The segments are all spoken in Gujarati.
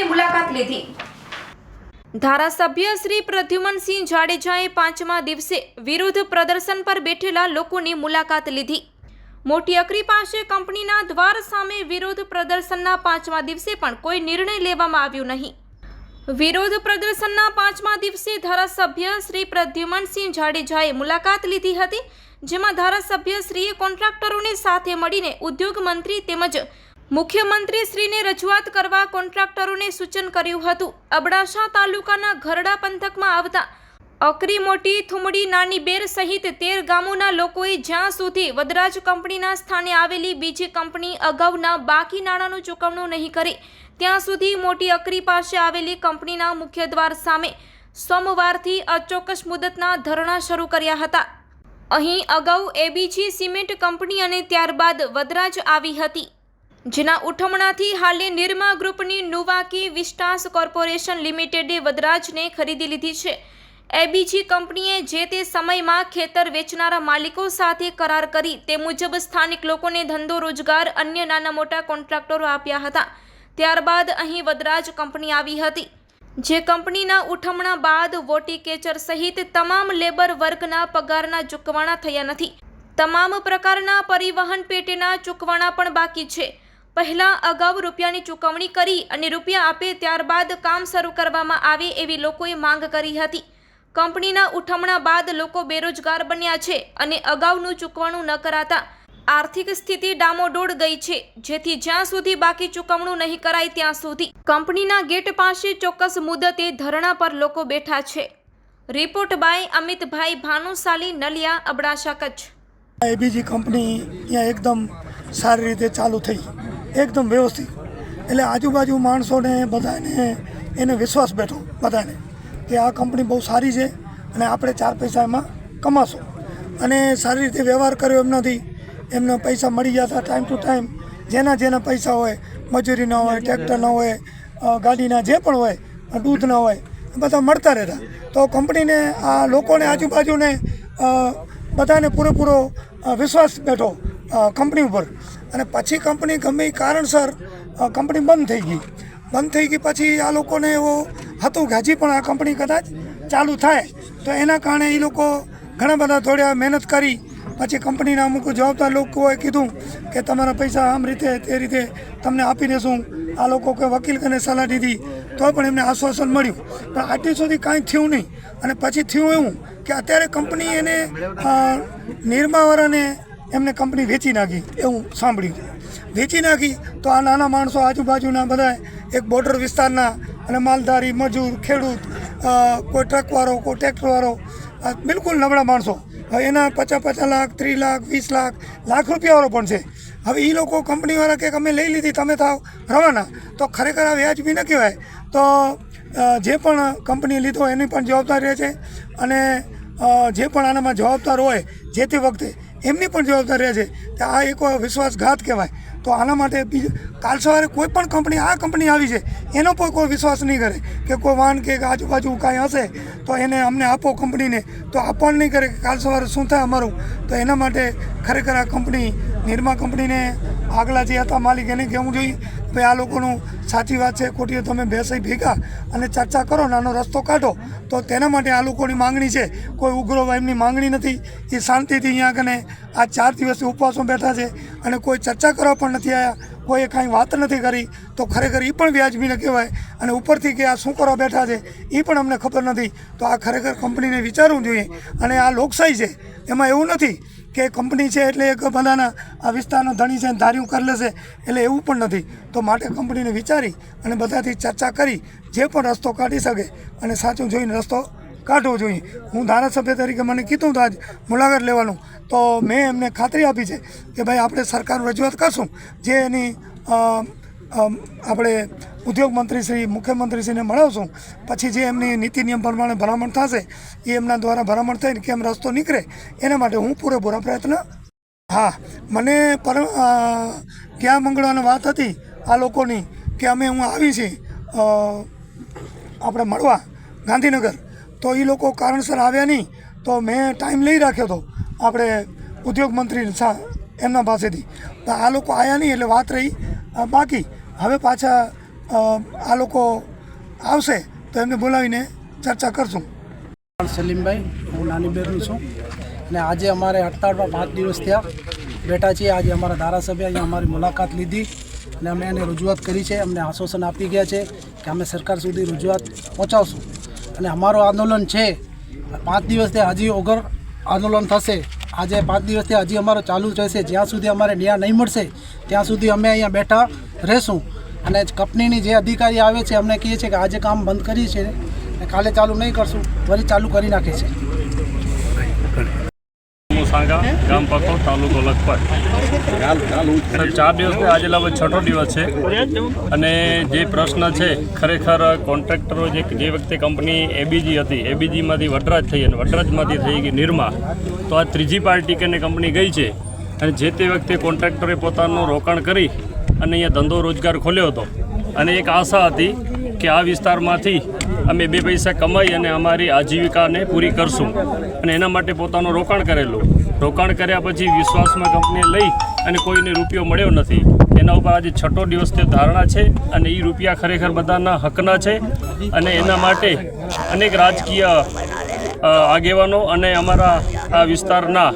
કોન્ટ્રાક્ટરોની મુલાકાત લીધી. ધારાસભ્ય શ્રી પ્રદ્યુમનસિંહ જાડેજાએ પાંચમા દિવસે વિરોધ પ્રદર્શન પર બેઠેલા લોકોની મુલાકાત લીધી. મોટી અકરી પાસે કંપનીના દ્વાર સામે વિરોધ પ્રદર્શનના પાંચમા દિવસે પણ કોઈ નિર્ણય લેવામાં આવ્યો નહીં. વિરોધ પ્રદર્શનના પાંચમા દિવસે ધારાસભ્ય શ્રી પ્રદ્યુમનસિંહ જાડેજાએ મુલાકાત લીધી હતી, જેમાં ધારાસભ્યશ્રીએ કોન્ટ્રાક્ટરોને સાથે મળીને ઉદ્યોગ મંત્રી તેમજ મુખ્યમંત્રી શ્રીને રજૂઆત કરવા કોન્ટ્રાક્ટરોને સૂચન કર્યું હતું. અબડાસા તાલુકાના ઘરડા પંથકમાં આવતા અકરી મોટી થુમડી નાની બેર સહિત તેર ગામોના લોકોએ જ્યાં સુધી વદરાજ કંપનીના સ્થાને આવેલી બીજી કંપની અગાઉના બાકી નાણાંનું ચૂકવણું નહીં કરે, ત્યાં સુધી મોટી અકરી પાસે આવેલી કંપનીના મુખ્ય દ્વાર સામે સોમવારથી અચોક્કસ મુદતના ધરણા શરૂ કર્યા હતા. અહીં અગાઉ એબીજી સિમેન્ટ કંપની અને ત્યારબાદ વદરાજ આવી હતી. જેના ઉઠમણાથી હાલે નિરમા ગ્રુપની નુવાકી વિસ્ટાસ કોર્પોરેશન લિમિટેડે વદરાજને ખરીદી લીધી છે. એબીજી કંપનીએ જે તે સમયમાં ખેતર વેચનારા માલિકો સાથે કરાર કરી તે મુજબ સ્થાનિક લોકોને ધંધો, રોજગાર, અન્ય નાના મોટા કોન્ટ્રાક્ટરો આપ્યા હતા. ત્યારબાદ અહીં વદરાજ કંપની આવી હતી. જે કંપનીના ઉઠમણા બાદ વોટીકેચર સહિત તમામ લેબર વર્ગના પગારના ચૂકવણા થયા નથી. તમામ પ્રકારના પરિવહન પેટેના ચૂકવણા પણ બાકી છે. પહેલા અગાઉ રૂપિયાની ચૂકવણી કરી અને રૂપિયા આપે ત્યારબાદ કામ શરૂ કરવામાં આવે એવી લોકોએ માંગ કરી હતી. કંપનીના ઉઠમણા બાદ લોકો બેરોજગાર બન્યા છે અને અગાઉનું ચૂકવણું ન કરાતા આર્થિક સ્થિતિ ડામોડોળ ગઈ છે. જેથી જ્યાં સુધી બાકી ચૂકવણું નહીં કરાય ત્યાં સુધી કંપનીના ગેટ પાસે ચોક્કસ મુદતે ધરણા પર લોકો બેઠા છે. Report by Amitbhai Bhanushali, Naliya, Abdasa, Kutch. ABG company એકદમ સારી રીતે ચાલુ થઈ. એકદમ વ્યવસ્થિત. એટલે આજુબાજુ માણસોને બધાને એને વિશ્વાસ બેઠો બધાને કે આ કંપની બહુ સારી છે અને આપણે ચાર પૈસા એમાં કમાશું. અને સારી રીતે વ્યવહાર કર્યો એમનાથી એમને પૈસા મળી જતા ટાઈમ ટુ ટાઈમ જેના જેના પૈસા હોય, મજૂરી ન હોય ટ્રેક્ટરના હોય ગાડીના જે પણ હોય દૂધના હોય એ બધા મળતા રહેતા. તો કંપનીને, આ લોકોને આજુબાજુને બધાને પૂરેપૂરો વિશ્વાસ બેઠો. કંપની ઉપર. અને પછી કંપની ગમે કારણસર કંપની બંધ થઈ ગઈ. બંધ થઈ ગઈ પછી આ લોકોને એવો હતું કે હજી પણ આ કંપની કદાચ ચાલુ થાય. તો એના કારણે એ લોકો ઘણા બધા થોડા મહેનત કરી. પછી કંપનીના અમુક જવાબદાર લોકોએ કીધું કે તમારા પૈસા આમ રીતે તે રીતે તમને આપી દેશું. આ લોકો કે વકીલ કને સલાહ દીધી. તો પણ એમને આશ્વાસન મળ્યું. પણ આટલી સુધી કાંઈ થયું નહીં. અને પછી થયું એવું કે અત્યારે કંપની એને નિરમાવાળાને એમને કંપની વેચી નાખી એવું સાંભળ્યું. વેચી નાખી તો આ નાના માણસો આજુબાજુના બધા એક બોર્ડર વિસ્તારના અને માલધારી, મજૂર, ખેડૂત કોઈ ટ્રકવાળો કોઈ ટ્રેક્ટરવાળો બિલકુલ નબળા માણસો. એના પચાસ પચાસ લાખ, ત્રીસ લાખ, વીસ લાખ લાખ રૂપિયાવાળો પણ છે. હવે એ લોકો કંપનીવાળા કે અમે લઈ લીધી, તમે થાવ રવાના. તો ખરેખર આ વ્યાજબી ન કહેવાય. તો જે પણ કંપની લીધો એની પણ જવાબદારી રહે છે. અને જે પણ આનામાં જવાબદાર હોય જે તે વખતે એમની પણ જવાબદારી રહે છે. કે આ એક વિશ્વાસઘાત કહેવાય. તો આના માટે બીજું કાલ સવારે કોઈ પણ કંપની, આ કંપની આવી છે, એનો પણ કોઈ વિશ્વાસ નહીં કરે કે કોઈ વાહન કે આજુબાજુ કાંઈ હશે, તો એને અમને આપો કંપનીને. તો આપણ નહીં કરે કે કાલ સવારે શું થાય અમારું? તો એના માટે ખરેખર આ કંપની, નિરમા કંપનીને આગલા જે હતા માલિક, એને કહેવું જોઈએ ભાઈ, આ લોકોનું સાચી વાત છે ખોટી તમે બેસી ભેગા અને ચર્ચા કરો, નાનો રસ્તો કાઢો. તો તેના માટે આ લોકોની માંગણી છે. કોઈ ઉગ્ર એમની માંગણી નથી. એ શાંતિથી અહીંયા કને આ ચાર દિવસથી ઉપવાસો બેઠા છે અને કોઈ ચર્ચા કરવા પણ નથી આવ્યા કોઈએ કાંઈ વાત નથી કરી, તો ખરેખર એ પણ વ્યાજબી કહેવાય. અને ઉપરથી કે આ શું કરવા બેઠા છે એ પણ અમને ખબર નથી. તો આ ખરેખર કંપનીને વિચારવું જોઈએ. અને આ લોકશાહી છે. એમાં એવું નથી કે કંપની છે એટલે એક બધાના આ વિસ્તારનો ધણી છે ધાર્યું કરી લેશે, એટલે એવું પણ નથી. તો માટે કંપનીને વિચારી અને બધાથી ચર્ચા કરી જે પણ રસ્તો કાઢી શકે અને સાચું જોઈને રસ્તો કાઢવો જોઈએ. હું ધારાસભ્ય તરીકે મને કીધું તો આજ મુલાકાત લેવાનું. તો મેં એમને ખાતરી આપી છે કે ભાઈ આપણે સરકારનું રજૂઆત કરશું. જે એની આપણે ઉદ્યોગ મંત્રી શ્રી મુખ્યમંત્રીશ્રીને મળાવશું. પછી જે એમની નીતિ નિયમ પ્રમાણે ભલામણ થશે એ એમના દ્વારા ભલામણ થઈને કેમ રસ્તો નીકળે એના માટે હું પૂરેપૂરા પ્રયત્ન હા મને પર અ, ક્યાં મંગળવાની વાત હતી આ લોકોની કે અમે હું આવી છીએ આપણે મળવા ગાંધીનગર તો એ લોકો કારણસર આવ્યા નહીં તો મેં ટાઈમ લઈ રાખ્યો હતો આપણે ઉદ્યોગ મંત્રી એમના પાસેથી. આ લોકો આવ્યા નહીં એટલે વાત રહી. બાકી હવે પાછા આ લોકો આવશે તો એમને બોલાવીને ચર્ચા કરશું. સલીમભાઈ, હું નાની બેરનું છું. અને આજે અમારે હડતાળમાં પાંચ દિવસ થયા. બેઠા છીએ, આજે અમારા ધારાસભ્ય અહીંયા અમારી મુલાકાત લીધી અને અમે એને રજૂઆત કરી છે. અમને આશ્વાસન આપી ગયા છે કે અમે સરકાર સુધી રજૂઆત પહોંચાડશું. અને અમારું આંદોલન છે, પાંચ દિવસથી હજી ઓગર આંદોલન થશે. આજે પાંચ દિવસથી હજી અમારો ચાલુ જ રહેશે. જ્યાં સુધી અમારે ન્યાય નહીં મળશે, ત્યાં સુધી અમે અહીંયા બેઠા રહેશું. અને કંપનીની જે અધિકારી આવે છે, અમને કહે છે કે આજે કામ બંધ કરીએ છીએ કાલે ચાલુ નહીં કરશું વળી ચાલુ કરી નાખે છે. ગામ પાકો, તાલુકો લખપત. ચાર દિવસને આજે લગભગ છઠ્ઠો દિવસ છે. અને જે પ્રશ્ન છે, ખરેખર કોન્ટ્રાક્ટરો જે જે વખતે કંપની એબીજી હતી એબીજીમાંથી વડરાજ થઈ અને વડરાજમાંથી થઈ ગઈ નિરમા, તો આ ત્રીજી પાર્ટી કે કંપની ગઈ છે. અને જે તે વખતે કોન્ટ્રાક્ટરે પોતાનું રોકાણ કરી અને અહીંયા ધંધો રોજગાર ખોલ્યો હતો. અને એક આશા હતી કે આ વિસ્તારમાંથી અમે બે પૈસા કમાઈ અને અમારી આજીવિકાને પૂરી કરશું. અને એના માટે પોતાનું રોકાણ કરેલું. રોકાણ કર્યા પછી વિશ્વાસમાં કંપનીએ લઈ અને કોઈને રૂપિયો મળ્યો નથી. એના ઉપર આજે છઠ્ઠો દિવસ તે ધારણા છે અને એ રૂપિયા ખરેખર બધાના હકના છે અને એના માટે અનેક રાજકીય આગેવાનો અને અમારા આ વિસ્તારના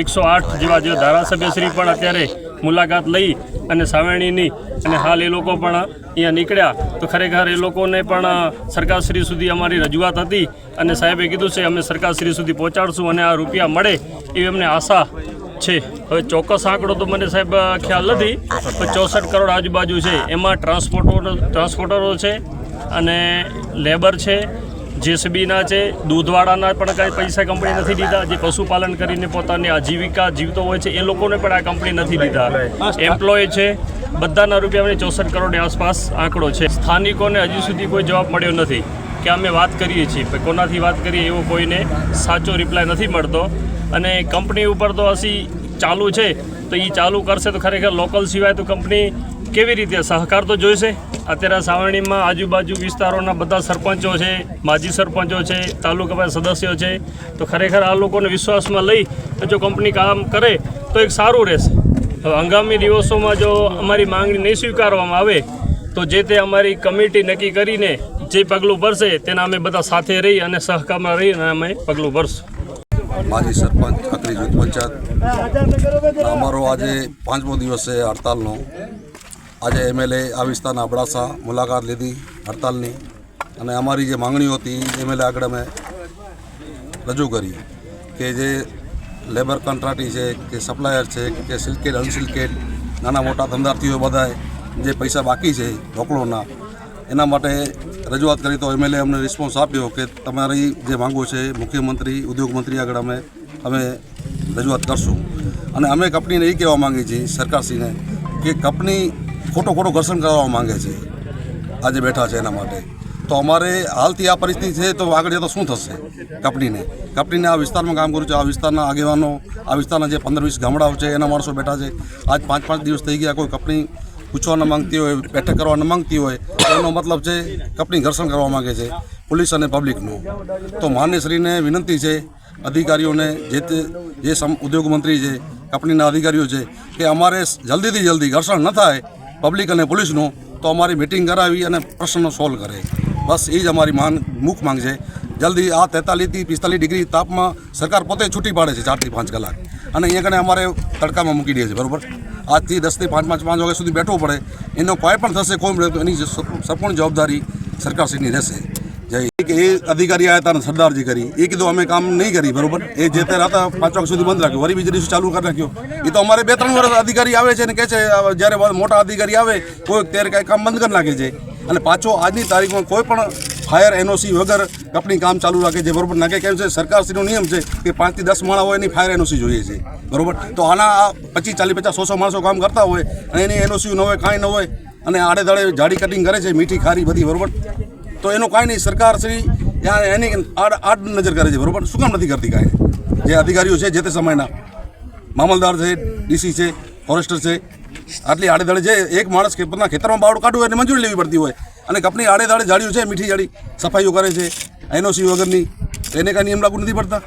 એકસો આઠ જેવા જે ધારાસભ્યશ્રી પણ અત્યારે મુલાકાત લઈ અને સાવરણીની અને હાલ એ લોકો પણ અહીંયા નીકળ્યા. તો ખરેખર એ લોકોને પણ સરકારશ્રી સુધી અમારી રજૂઆત હતી અને સાહેબે કીધું છે, અમે સરકારશ્રી સુધી પહોંચાડશું અને આ રૂપિયા મળે એવી અમને આશા છે. હવે ચોક્કસ આંકડો તો મને સાહેબ ખ્યાલ નથી, પણ ચોસઠ કરોડ આજુબાજુ છે. એમાં ટ્રાન્સપોર્ટરો ટ્રાન્સપોર્ટરો છે અને લેબર છે જેસીબીના છે, દૂધવાળાના પણ કાંઈ પૈસા કંપની નથી દીધા. જે પશુપાલન કરીને પોતાની આજીવિકા જીવતો હોય છે, એ લોકોને પણ આ કંપની નથી દીધા. એમ્પ્લોય છે, બધાના રૂપિયા ચોસઠ કરોડની આસપાસ આંકડો છે. સ્થાનિકોને હજી સુધી કોઈ જવાબ મળ્યો નથી કે અમે વાત કરીએ છીએ. કોનાથી વાત કરીએ એવો કોઈને સાચો રિપ્લાય નથી મળતો. અને કંપની ઉપર તો હસી ચાલુ છે, તો એ ચાલુ કરશે તો ખરેખર લોકલ સિવાય તો કંપની કેવી રીતે સહકાર તો જોઈશે? અત્યારે સાવરણીમાં આજુબાજુ વિસ્તારોના બધા સરપંચો છે, માજી સરપંચો છે, તાલુકા સદસ્યો છે. તો ખરેખર આ લોકોને વિશ્વાસમાં લઈ જો કંપની કામ કરે તો એક સારું રહેશે. હવે આગામી દિવસોમાં જો અમારી માંગણી નહીં સ્વીકારવામાં આવે, તો જે તે અમારી કમિટી નક્કી કરીને જે પગલું ભરશે તેના અમે બધા સાથે રહી અને સહકારમાં રહી અને અમે પગલું ભરશું. માજી સરપંચ, ખાતરી જૂથ પંચાયત. અમારો આજે પાંચમો દિવસ છે હડતાલનો. આજે એમએલએ આ વિસ્તારના અબડાસા મુલાકાત લીધી હડતાલની અને અમારી જે માંગણીઓ હતી એમએલએ આગળ અમે રજૂ કરી કે જે લેબર કોન્ટ્રાક્ટી છે, કે સપ્લાયર છે, કે સિલ્કેડ અનસિલ્કેડ નાના મોટા ધંધાર્થીઓ બધાએ જે પૈસા બાકી છે રોકડોના એના માટે રજૂઆત કરી તો એમએલએ અમને રિસ્પોન્સ આપ્યો કે તમારી જે માંગો છે, મુખ્યમંત્રી, ઉદ્યોગ મંત્રી આગળ અમે અમે રજૂઆત કરશું. અને અમે કંપનીને એ કહેવા માંગીએ છીએ સરકારશ્રીને કે કંપની ખોટો ખોટો ઘર્ષણ કરવા માંગે છે. આજે બેઠા છે એના માટે. તો અમારે હાલથી આ પરિસ્થિતિ છે તો આગળ જતો શું થશે કંપનીને કંપનીને આ વિસ્તારમાં કામ કર્યું છે. આ વિસ્તારના આગેવાનો, આ વિસ્તારના જે પંદર વીસ ગામડાઓ છે, એના માણસો બેઠા છે. આજ પાંચ પાંચ દિવસ થઈ ગયા કોઈ કંપની પૂછવા ન માંગતી હોય, બેઠક કરવા ન માંગતી હોય એનો મતલબ છે કંપની ઘર્ષણ કરવા માંગે છે પોલીસ અને પબ્લિકનું. તો માન્યશ્રીને વિનંતી છે, અધિકારીઓને જે તે, જે ઉદ્યોગ મંત્રી છે કંપનીના અધિકારીઓ છે, કે અમારે જલ્દીથી જલ્દી ઘર્ષણ ન થાય પબ્લિક અને પોલીસનું તો અમારી મિટિંગ કરાવી અને પ્રશ્નનો સોલ્વ કરે. બસ એ જ અમારી માંગ, મુખ માંગ છે. જલ્દી આ તેતાલીસથી પિસ્તાલીસ ડિગ્રી તાપમાં સરકાર પોતે છૂટી પાડે છે ચારથી પાંચ કલાક. અને અહીંયા કને અમારે તડકામાં મૂકી દે છે, બરાબર? આજથી દસથી પાંચ પાંચ પાંચ વાગ્યા સુધી બેઠવું પડે. એનો કોઈ પણ થશે, કોઈ એની સંપૂર્ણ જવાબદારી સરકારશ્રીની રહેશે. કે એ અધિકારી આવ્યા હતા સરદારજી કરી. એ કીધું, અમે કામ નહીં કરી, બરોબર? એ જે તે હતા પાંચ વાગ્યા સુધી બંધ રાખ્યું. વળી બીજે દિવસે ચાલુ કરી નાખ્યો. એ તો અમારે બે ત્રણ વર્ષ અધિકારી આવે છે ને કહે છે જ્યારે મોટા અધિકારી આવે, કોઈ ત્યારે કાંઈ કામ બંધ કરી નાખે છે. અને પાછો આજની તારીખમાં કોઈ પણ ફાયર એનઓસી વગર કંપની કામ ચાલુ રાખે છે, બરોબર? નાખે કેમ છે, સરકારશ્રીનો નિયમ છે કે પાંચથી દસ માણા હોય એની ફાયર એનઓસી જોઈએ છે. બરોબર? તો આના પચીસ, ચાલીસ, પચાસ, સો સો માણસો કામ કરતા હોય અને એની એનઓસી ન હોય, કાંઈ ન હોય અને આડેધડે જાડી કટિંગ કરે છે, મીઠી, ખારી બધી, બરોબર? તો એનું કાંઈ નહીં, સરકાર શ્રી એની આડ આડ નજર કરે છે, બરાબર? શું કામ નથી કરતી કાંઈ? જે અધિકારીઓ છે જે તે સમયના. મામલદાર છે, ડીસી છે, ફોરેસ્ટર છે. આટલી આડેદાડે જે એક માણસ પોતાના ખેતરમાં બાવડું કાઢવું એને મંજૂરી લેવી પડતી હોય. અને કંપની આડેદાડે જાળ્યું છે, મીઠી જાળી સફાઈઓ કરે છે, એનઓસી વગરની. એને કાંઈ નિયમ લાગુ નથી પડતા?